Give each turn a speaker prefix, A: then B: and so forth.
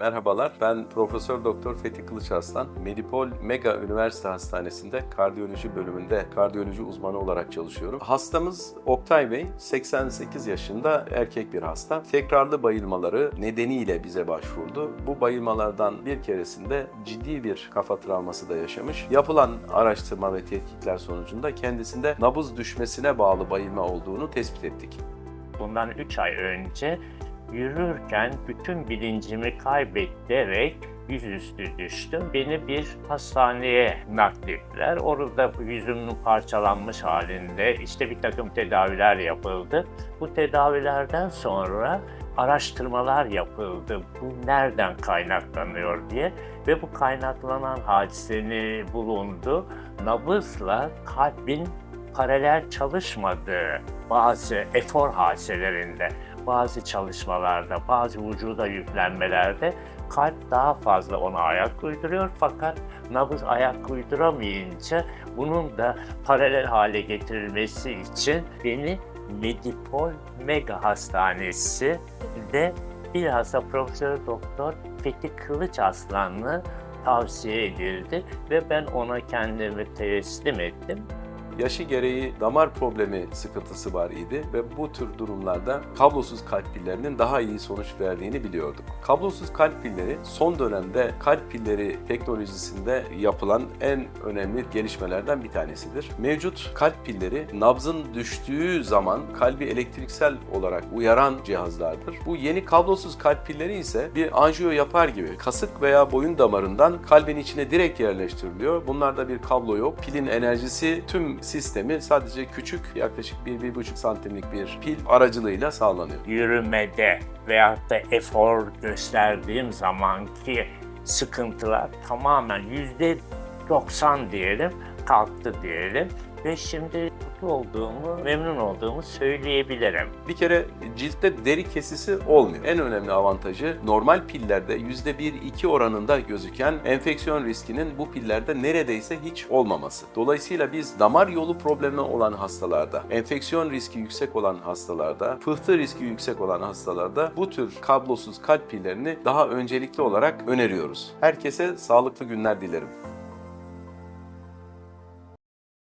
A: Merhabalar, ben Profesör Doktor Fethi Kılıçarslan. Medipol Mega Üniversite Hastanesi'nde kardiyoloji bölümünde kardiyoloji uzmanı olarak çalışıyorum. Hastamız Oktay Bey, 88 yaşında erkek bir hasta. Tekrarlı bayılmaları nedeniyle bize başvurdu. Bu bayılmalardan bir keresinde ciddi bir kafa travması da yaşamış. Yapılan araştırma ve tetkikler sonucunda kendisinde nabız düşmesine bağlı bayılma olduğunu tespit ettik.
B: Bundan 3 ay önce yürürken bütün bilincimi kaybederek yüzüstü düştüm. Beni bir hastaneye naklettiler. Orada yüzümün parçalanmış halinde işte bir takım tedaviler yapıldı. Bu tedavilerden sonra araştırmalar yapıldı. Bu nereden kaynaklanıyor diye ve bu kaynaklanan hadisenin bulundu. Nabızla kalbin paralel çalışmadığı bazı efor hadiselerinde, bazı çalışmalarda, bazı vücuda yüklenmelerde kalp daha fazla ona ayak uyduruyor fakat nabız ayak uyduramayınca bunun da paralel hale getirilmesi için beni Medipol Mega Hastanesi de bilhassa Profesör Doktor Fethi Kılıç Aslanlı tavsiye edildi ve ben ona kendimi teslim ettim.
A: Yaşı gereği damar problemi sıkıntısı var idi ve bu tür durumlarda kablosuz kalp pillerinin daha iyi sonuç verdiğini biliyorduk. Kablosuz kalp pilleri son dönemde kalp pilleri teknolojisinde yapılan en önemli gelişmelerden bir tanesidir. Mevcut kalp pilleri nabzın düştüğü zaman kalbi elektriksel olarak uyaran cihazlardır. Bu yeni kablosuz kalp pilleri ise bir anjiyo yapar gibi kasık veya boyun damarından kalbin içine direkt yerleştiriliyor. Bunlarda bir kablo yok. Pilin enerjisi tüm sistemi sadece küçük yaklaşık 1-1,5 santimlik bir pil aracılığıyla sağlanıyor.
B: yürümede veyahut da efor gösterdiğim zamanki sıkıntılar tamamen yüzde 90 diyelim kalktı diyelim ve şimdi mutlu olduğumu, memnun olduğumu söyleyebilirim.
A: Bir kere ciltte deri kesisi olmuyor. En önemli avantajı normal pillerde %1-2 oranında gözüken enfeksiyon riskinin bu pillerde neredeyse hiç olmaması. Dolayısıyla biz damar yolu problemi olan hastalarda, enfeksiyon riski yüksek olan hastalarda, pıhtı riski yüksek olan hastalarda bu tür kablosuz kalp pillerini daha öncelikli olarak öneriyoruz. Herkese sağlıklı günler dilerim.